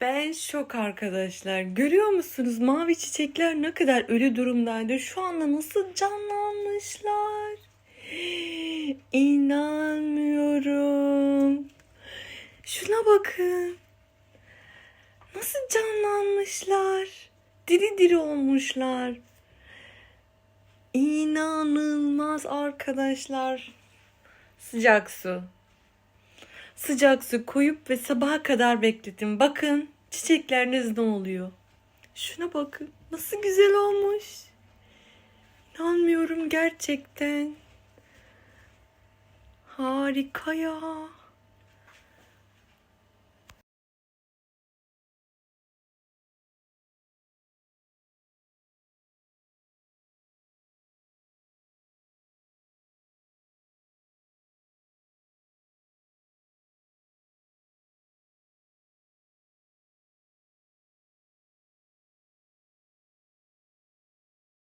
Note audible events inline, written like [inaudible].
Ben şok arkadaşlar. Görüyor musunuz? Mavi çiçekler ne kadar ölü durumdaydı. Şu anda nasıl canlanmışlar. [gasps] İnanmıyorum. Şuna bakın. Nasıl canlanmışlar. Diri diri olmuşlar. İnanılmaz arkadaşlar. Sıcak su. Sıcak su koyup ve sabaha kadar bekledim. Bakın çiçekleriniz ne oluyor. Şuna bakın. Nasıl güzel olmuş. İnanmıyorum gerçekten. Harika ya.